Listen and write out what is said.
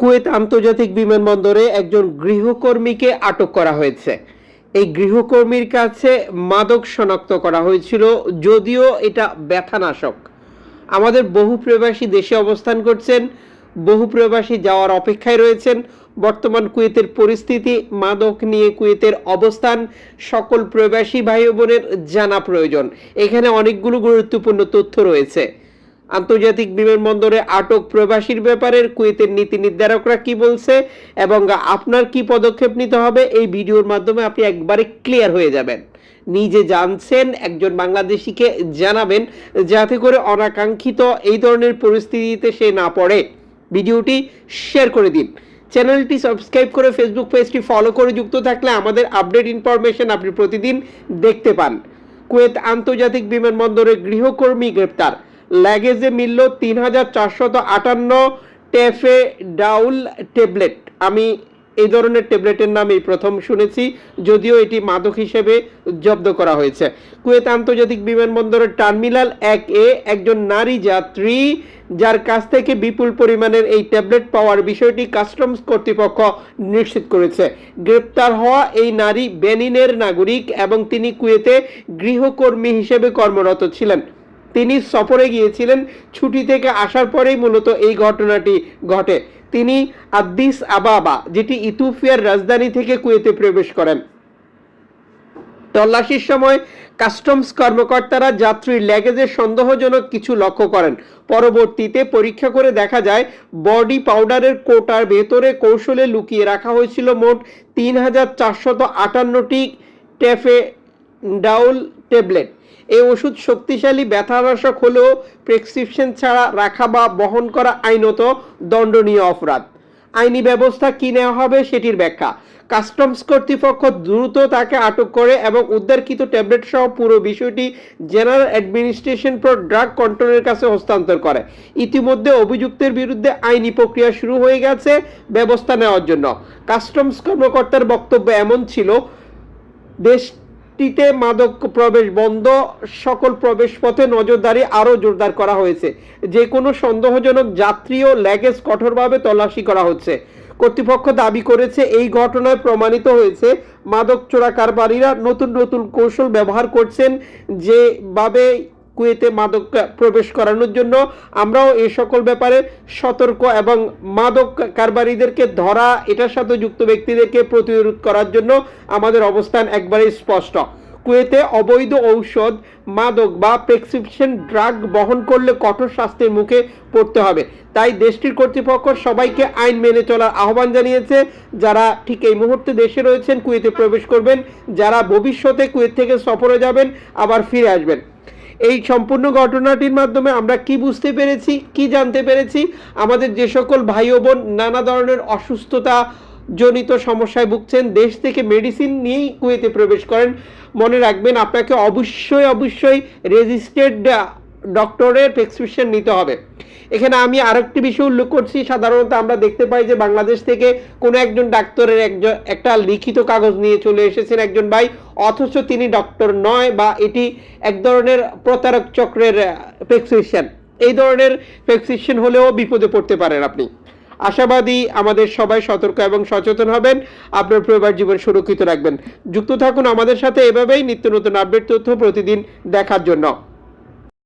Kuwait আন্তর্জাতিক বিমানবন্দরে একজন গৃহকর্মীকে আটক করা হয়েছে। এই গৃহকর্মীর কাছে মাদক শনাক্ত করা হয়েছিল, যদিও এটা ব্যথানাশক। আমাদের বহু প্রবাসী দেশে অবস্থান করছেন, বহু প্রবাসী যাওয়ার অপেক্ষায় রয়েছেন। বর্তমান কুয়েতের পরিস্থিতি, মাদক নিয়ে কুয়েতের অবস্থান, সকল প্রবাসী ভাই বোনের জানা প্রয়োজন। এখানে অনেকগুলো গুরুত্বপূর্ণ তথ্য রয়েছে। আন্তর্জাতিক বিমানবন্দরে আটক প্রবাসীর ব্যাপারে কুয়েতের নীতি নির্ধারকরা কি বলছে এবং আপনার কি পদক্ষেপ নিতে হবে, এই ভিডিওর মাধ্যমে আপনি একবারে ক্লিয়ার হয়ে যাবেন। নিজে জানছেন, একজন বাংলাদেশিকে জানাবেন যাতে করে অনাকাঙ্ক্ষিত এই ধরনের পরিস্থিতিতে সে না পড়ে। ভিডিওটি শেয়ার করে দিন। চ্যানেলটি সাবস্ক্রাইব করে ফেসবুক পেজটি ফলো করে যুক্ত থাকলে আমাদের আপডেট ইনফরমেশন আপনি প্রতিদিন দেখতে পান। কুয়েত আন্তর্জাতিক বিমানবন্দরে গৃহকর্মী গ্রেপ্তার। ল্যাগেজে মিলল তিন হাজার চারশত আটান্ন টেফে ডাউল ট্যাবলেট। আমি এই ধরনের ট্যাবলেটের নাম এই প্রথম শুনেছি, যদিও এটি মাদক হিসেবে জব্দ করা হয়েছে। কুয়েত আন্তর্জাতিক বিমানবন্দরের টার্মিনাল এক এ একজন নারী যাত্রী, যার কাছ থেকে বিপুল পরিমাণের এই ট্যাবলেট পাওয়ার বিষয়টি কাস্টমস কর্তৃপক্ষ নিশ্চিত করেছে। গ্রেপ্তার হওয়া এই নারী বেনিনের নাগরিক এবং তিনি কুয়েতে গৃহকর্মী হিসেবে কর্মরত ছিলেন। তিনি সফরে গিয়েছিলেন। ছুটি থেকে আসার পরেই মূলত এই ঘটনাটি ঘটে। তিনি আদ্দিস আবাবা, যেটি ইথিওপিয়ার রাজধানী থেকে কুয়েতে প্রবেশ করেন। তল্লাশির সময় কাস্টমস কর্মকর্তারা যাত্রীর ল্যাগেজের সন্দেহজনক কিছু লক্ষ্য করেন। পরবর্তীতে পরীক্ষা করে দেখা যায়, বডি পাউডারের কোটার ভেতরে কৌশলে লুকিয়ে রাখা হয়েছিল মোট তিন হাজার চারশত আটান্নটি ট্যাফে ডাউল ট্যাবলেট। এই ওষুধ শক্তিশালী, ব্যথানাশক হলেও প্রেসক্রিপশন ছাড়া রাখা বা বহন করা আইনত দণ্ডনীয় অপরাধ। আইনি ব্যবস্থা কি নেওয়া হবে সেটির ব্যাখ্যা। কাস্টমস কর্তৃপক্ষ দ্রুত তাকে আটক করে এবং উদ্ধারকৃত ট্যাবলেট সহ পুরো বিষয়টি জেনারেল অ্যাডমিনিস্ট্রেশন ফর ড্রাগ কন্ট্রোলের কাছে হস্তান্তর করে। ইতিমধ্যে অভিযুক্তের বিরুদ্ধে আইনি প্রক্রিয়া শুরু হয়ে গেছে ব্যবস্থা নেওয়ার জন্য। কাস্টমস কর্মকর্তার বক্তব্য এমন ছিল দেশটিতে মাদক প্রবেশ বন্ধ, সকল প্রবেশ পথে নজরদারি আরও জোরদার করা হয়েছে। যে কোনো সন্দেহজনক যাত্রী ও ল্যাগেজ কঠোরভাবে তল্লাশি করা হচ্ছে। কর্তৃপক্ষ দাবি করেছে, এই ঘটনায় প্রমাণিত হয়েছে, মাদক চোরাকারবারীরা নতুন নতুন কৌশল ব্যবহার করছেন, যেভাবে কুয়েতে মাদক প্রবেশ করানোর জন্য আমরাও এই সকল ব্যাপারে সতর্ক এবং মাদক কারবারিদেরকে ধরা, এটার সাথে যুক্ত ব্যক্তিদেরকে প্রতিরোধ করার জন্য আমাদের অবস্থান একবারেই স্পষ্ট। কুয়েতে অবৈধ ঔষধ, মাদক বা প্রেসক্রিপশন ড্রাগ বহন করলে কঠোর শাস্তির মুখে পড়তে হবে। তাই দেশটির কর্তৃপক্ষ সবাইকে আইন মেনে চলার আহ্বান জানিয়েছে। যারা ঠিক এই মুহূর্তে দেশে রয়েছেন, কুয়েতে প্রবেশ করবেন, যারা ভবিষ্যতে কুয়েত থেকে সফরে যাবেন, আবার ফিরে আসবেন। এই সম্পূর্ণ ঘটনাটির মাধ্যমে আমরা কি বুঝতে পেরেছি, কি জানতে পেরেছি? আমাদের যে সকল ভাই বোন নানা ধরনের অসুস্থতা জনিত সমস্যায় ভুগছেন, দেশ থেকে মেডিসিন নিয়েই কুয়েতে প্রবেশ করেন। মনে রাখবেন, আপনাকে অবশ্যই অবশ্যই রেজিস্টার্ড ডক্টরের প্রেসক্রিপশন নিতে হবে। এখানে আমি আরেকটি বিষয় উল্লেখ করছি। সাধারণত আমরা দেখতে পাই যে বাংলাদেশ থেকে কোনো একজন ডাক্তারের একজন, একটা লিখিত কাগজ নিয়ে চলে এসেছেন একজন ভাই, অথচ তিনি ডক্টর নয় বা এটি এক ধরনের প্রতারক চক্রের প্রেসক্রিপশন এই ধরনের প্রেসক্রিপশন হলেও বিপদে পড়তে পারেন আপনি। আশাবাদী আমাদের সবাই সতর্ক এবং সচেতন হবেন। আপনার পরিবার জীবন সুরক্ষিত রাখবেন। যুক্ত থাকুন আমাদের সাথে। এভাবেই নিত্য নতুন আপডেট তথ্য প্রতিদিন দেখার জন্য।